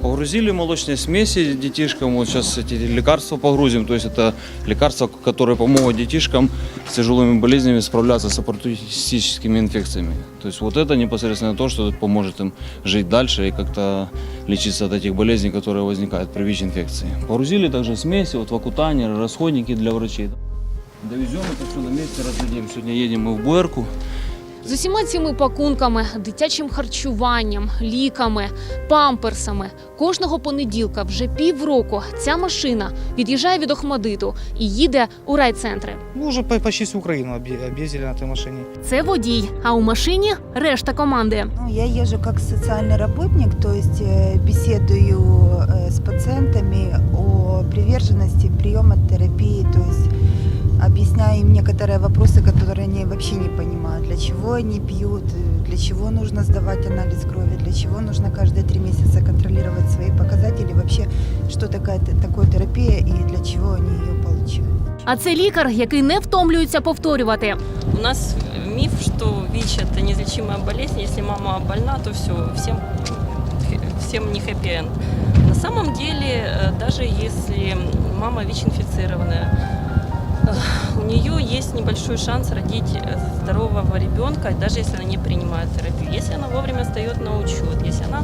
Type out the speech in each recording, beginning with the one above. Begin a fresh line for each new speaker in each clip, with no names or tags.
Погрузили молочные смеси детишкам, вот сейчас эти лекарства погрузим, то есть это лекарства, которые помогут детишкам с тяжелыми болезнями справляться с оппортунистическими инфекциями. То есть вот это непосредственно то, что поможет им жить дальше и как-то лечиться от этих болезней, которые возникают при ВИЧ-инфекции. Погрузили также смеси, вот вакутанер, расходники для врачей. Довезем это все на месте, раздадим. Сегодня едем мы в Буэрку.
З усіма цими пакунками, дитячим харчуванням, ліками, памперсами кожного понеділка вже півроку ця машина від'їжджає від Охмадиту і їде у райцентри.
Мы уже по- почти всю Украину объе- объездили на этой машине.
Це водій, а у машині решта команди.
Ну, Я езжу как социальный работник, то есть э, беседую э, с пациентами о приверженности приема терапии, то есть объясняю им некоторые вопросы, которые они вообще не понимают. Для чего они пьют, э, для чего нужно сдавать анализ крови, для чего нужно каждые три месяца контролировать свои показатели, вообще что такое, такое терапия и для чего они ее получают.
А це лікар, який не втомлюється повторювати.
У нас миф, что ВИЧ – это неизлечимая болезнь. Если мама больна, то все, всем, всем не хэппи -энд. На самом деле, э, даже если мама ВИЧ-инфицированная, э, у нее есть небольшой шанс родить э, здорового ребенка, даже если она не принимает терапию. Если она вовремя встает на учет, если она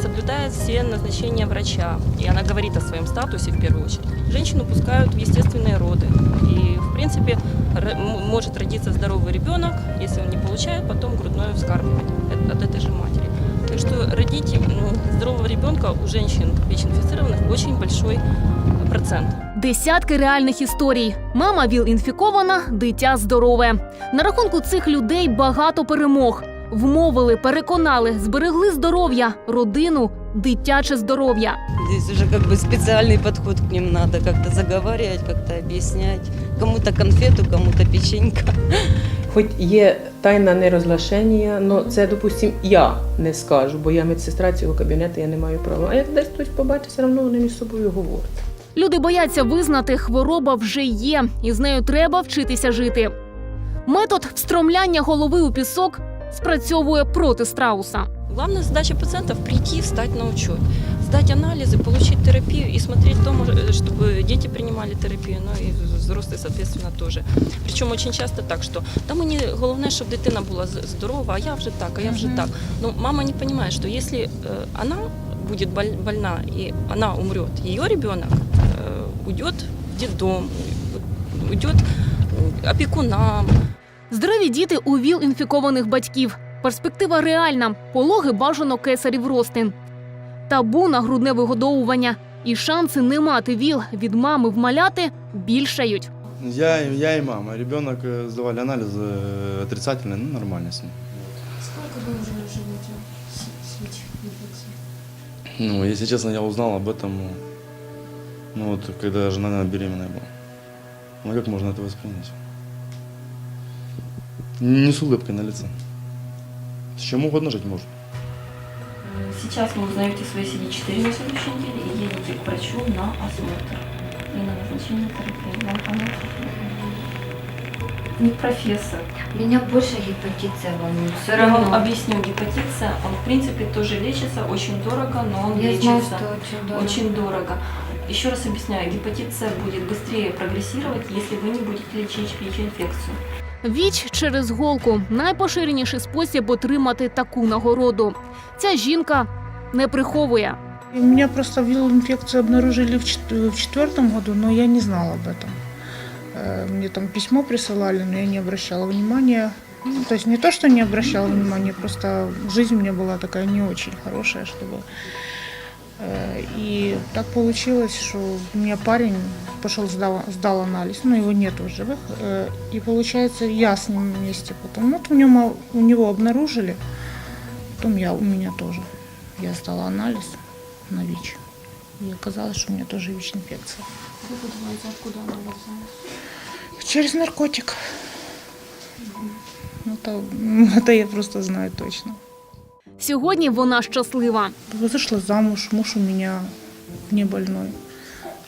соблюдает все назначения врача, и она говорит о своем статусе в первую очередь, женщину пускают в естественные роды. И, в принципе, может родиться здоровый ребенок, если он не получает потом грудное вскармливание от- этой же матери. Так что родить здорового ребенка у женщин ВИЧ-инфицированных очень большой процент.
Десятки реальних історій. Мама ВІЛ-інфікована, дитя здорове. На рахунку цих людей багато перемог. Вмовили, переконали, зберегли здоров'я, родину, дитяче здоров'я.
Здесь уже как бы специальный подход к ним надо, как-то заговаривать, как-то объяснять. Кому-то конфету, кому-то печенька.
Хоч є тайна нерозглашення, але це, допустим, я не скажу, бо я медсестра цього кабінету, я не маю права. А як десь хтось побачить, все одно вони між собою говорять.
Люди бояться визнати, хвороба вже є, і з нею треба вчитися жити. Метод встромляння голови у пісок спрацьовує проти страуса.
Главная задача пациентов – прийти, встать на учет, сдать анализы, получить терапию и смотреть дома, э, чтобы дети принимали терапию, ну и взрослые, соответственно, тоже. Причем очень часто так, что там мені головне, щоб дитина була з- здорова, а я вже так, а я вже так. Но мама не понимает, что если э, она будет боль- больна и она умрет, ее ребенок э, уйдет в детдом, уйдет э, опекунам,
Здорові діти у ВІЛ інфікованих батьків. Перспектива реальна. Пологи бажано кесарів розтин. Табу на грудне вигодовування. І шанси не мати ВІЛ від мами вмаляти більшають.
Я, я и мама. Ребенок э, сдавали анализы э, отрицательные, ну нормально с ним.
Сколько вы уже живете с, с ВИЧ-инфекцией?
Ну, если честно, я узнал об этом, ну, вот, когда жена беременная была. Ну, как можно это воспринять? Не с улыбкой на лице. С чем угодно жить можно.
Сейчас вы узнаете свои CD4 на следующей неделе и едете к врачу на осмотр и на назначение терапии. Вам поможет? Не профессор.
Меня больше гепатит С волнует. Все
Я вам
равно.
объясню, гепатит С, он в принципе тоже лечится, очень дорого, но он
Я
лечится.
знаю, что очень дорого.
Очень дорого. Еще раз объясняю, гепатит С будет быстрее прогрессировать, если вы не будете лечить ВИЧ-инфекцию.
Віч через голку найпоширеніший спосіб отримати таку нагороду. Ця жінка не приховує.
У меня просто ВИЛ-инфекцию обнаружили в чет- в четвертом году, но я не знала об этом. Э, Мне там письмо присылали, но я не обращала внимания. Ну, то есть не то, что не обращала внимания, просто жизнь у меня была такая не очень хорошая, чтобы... Э, И так получилось, что у меня парень пошел сдал, сдал анализ, но его нет в живых. э, И получается, я с ним вместе потом. Вот у него, у него обнаружили, потом я, у меня тоже. Я сдала анализ на ВИЧ. И оказалось, что у меня тоже ВИЧ-инфекция.
Как вы думаете, откуда она взялась?
Через наркотик. Это, это я просто знаю точно.
Сьогодні вона щаслива.
Вышла замуж, муж у меня не больной.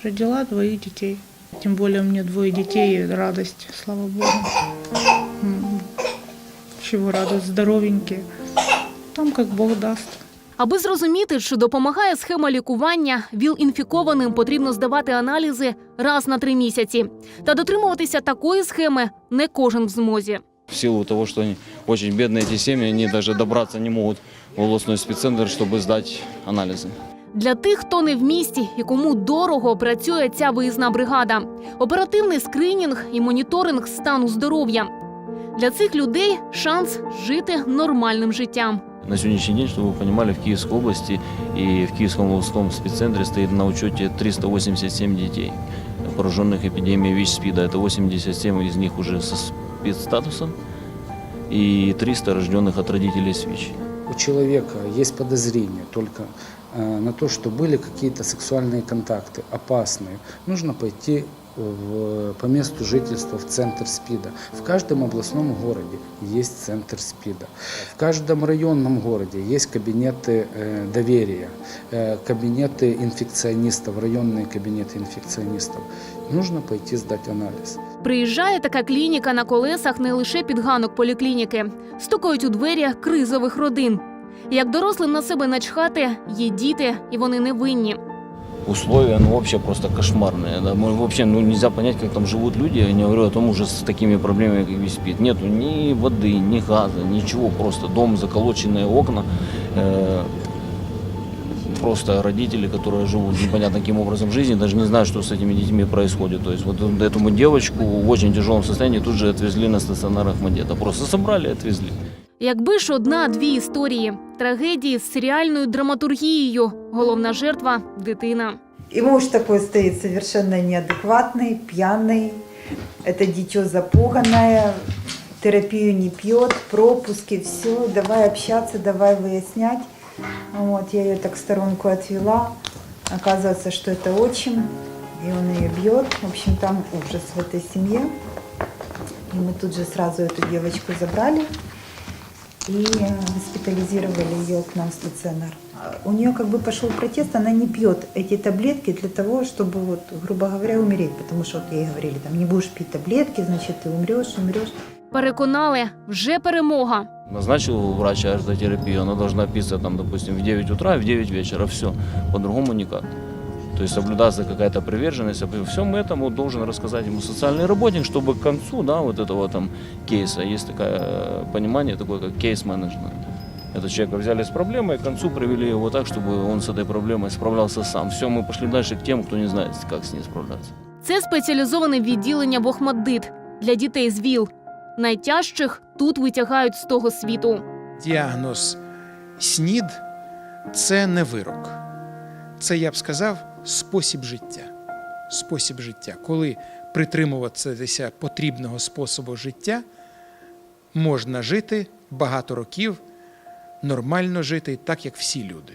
Родила двоих детей. Тем более у меня двое детей, и радость, слава Богу. М, Чего радость, здоровенькие. Там как Бог даст.
Аби зрозуміти, чи допомагає схема лікування, ВІЛ-інфікованим потрібно здавати аналізи раз на три місяці. Та дотримуватися такої схеми не кожен в змозі.
В силу того, что они очень бедные, эти семьи, они даже добраться не могут в волосной спеццентр, чтобы сдать анализы.
Для тих, хто не в місті і кому дорого працює ця виїзна бригада, оперативний скринінг і моніторинг стану здоров'я. Для цих людей шанс жити нормальним життям.
На сегодняшний день, чтобы вы понимали, в Киевской области и в Киевском волосском спеццентре стоит на учете 387 детей, пораженных эпидемией ВИЧ-СПИДа. Это 87 из них уже со спецстатусом и 300 рожденных от родителей с ВИЧ.
у человека есть подозрение только э, на то, что были какие-то сексуальные контакты опасные, нужно пойти в, по месту жительства в центр СПИДа. В каждом областном городе есть центр СПИДа. В каждом районном городе есть кабинеты э, доверия, э, кабинеты инфекционистов, районные кабинеты инфекционистов. Нужно пойти сдать анализ.
Приїжджає така клініка на колесах не лише під ганок поліклініки, стукають у двері кризових родин. Як дорослим на себе начхати, є діти, і вони не винні.
Условия, ну, вообще просто кошмарные. Да? Мы вообще ну, нельзя понять, как там живут люди. Я не говорю о том уже с такими проблемами, как ВИЧ-СПИД. Нету ни воды, ни газа, ничего. Просто дом, заколоченные окна. Э, просто родители, которые живут непонятно каким образом жизни, даже не знают, что с этими детьми происходит. То есть вот этому девочку в очень тяжелом состоянии тут же отвезли на стационар Ахмадета. Просто собрали и отвезли.
Якби ж одна-дві історії трагедії з серіальною драматургією. Головна жертва дитина.
И муж такой стоит совершенно неадекватный, пьяный. Это дитё запуганное, терапию не пьет, пропуски, все, давай общаться, давай выяснять. Вот, я ее так в сторонку отвела. Оказывается, что это отчим, и он ее бьет. В общем, там ужас в этой семье. И мы тут же сразу эту девочку забрали и э, госпитализировали ее к нам в стационар. У нее как бы пошел протест, она не пьет эти таблетки для того, чтобы, вот, грубо говоря, умереть. Потому что вот ей говорили, там, не будешь пить таблетки, значит, ты умрешь, умрешь.
Переконали, вже перемога.
Назначил врач артотерапию, она должна питься, там, допустим, в 9 утра и в 9 вечера. Все. По-другому никак. То есть соблюдаться какая-то приверженность. Обо всем этому должен рассказать ему социальный работник, чтобы к концу да, вот этого там кейса, есть такое э, понимание, такое как кейс-менеджмент. Этого человека взяли с проблемой, к концу привели его так, чтобы он с этой проблемой справлялся сам. Все, мы пошли дальше к тем, кто не знает, как с ней справляться.
Це спеціалізоване відділення в Охмаддит для дітей з ВІЛ. Найтяжчих тут витягають з того світу.
Діагноз СНІД це не вирок. Це, я б сказав, спосіб життя. Спосіб життя. Коли притримуватися потрібного способу життя, можна жити багато років, нормально жити, так як всі люди.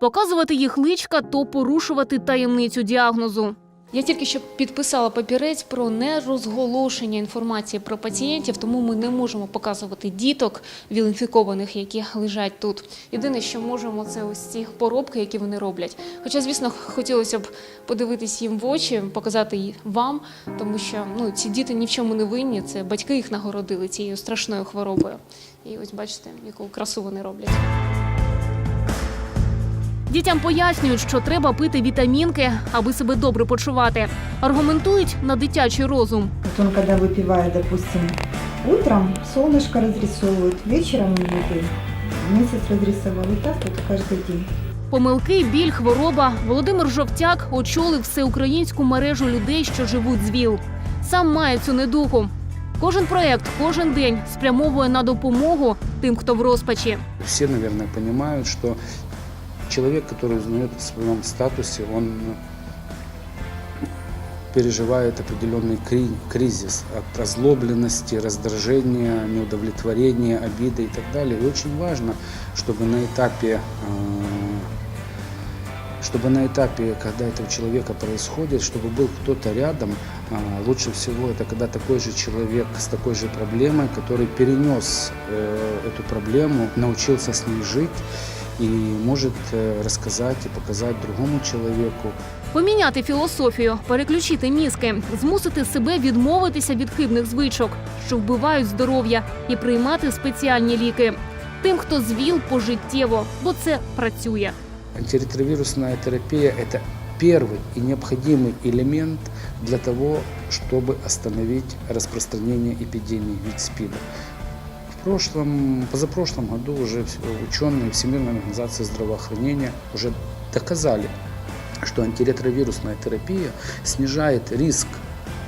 Показувати їх личка то порушувати таємницю діагнозу.
Я тільки що підписала папірець про нерозголошення інформації про пацієнтів, тому ми не можемо показувати діток віл-інфікованих, які лежать тут. Єдине, що можемо, це ось ці поробки, які вони роблять. Хоча, звісно, хотілося б подивитись їм в очі, показати й вам, тому що ну, ці діти ні в чому не винні. Це батьки їх нагородили цією страшною хворобою. І ось бачите, яку красу вони роблять.
Дітям пояснюють, що треба пити вітамінки, аби себе добре почувати. Аргументують на дитячий розум.
Вот он, когда выпивает, допустим, утром солнышко разрисовывает, вечером он выпил, месяц разрисовал, и так вот каждый день.
Помилки, біль, хвороба. Володимир Жовтяк очолив всеукраїнську мережу людей, що живуть з ВІЛ. Сам має цю недугу. Кожен проект, кожен день спрямовує на допомогу тим, хто в розпачі.
Все, наверное, понимают, что человек, который узнает о своем статусе, он переживает определенный кри- кризис от озлобленности, раздражения, неудовлетворения, обиды и так далее. И очень важно, чтобы на этапе э, чтобы на этапе, когда это у человека происходит, чтобы был кто-то рядом, а, лучше всего это когда такой же человек с такой же проблемой, который перенес э, эту проблему, научился с ней жить и может э, рассказать и показать другому человеку,
Поміняти філософію, переключити мізки, змусити себе відмовитися від хибних звичок, що вбивають здоров'я, і приймати спеціальні ліки.
тим, хто з ВІЛ пожиттєво, бо це працює.
Антиретровирусная терапия – это первый и необходимый элемент для того, чтобы остановить распространение эпидемии ВИЧ-СПИДа. Прошлом, позапрошлом году уже ученые Всемирной организации здравоохранения уже доказали, что антиретровирусная терапия снижает риск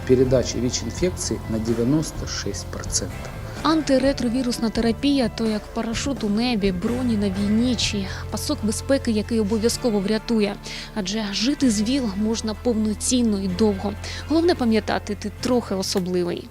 передачи ВИЧ-инфекции на 96%.
Антиретровірусна терапія то як парашут у небі, броні на війні чи пасок безпеки, який обов'язково врятує. Адже жити з ВІЛ можна повноцінно і довго. Головне пам'ятати, ти трохи особливий.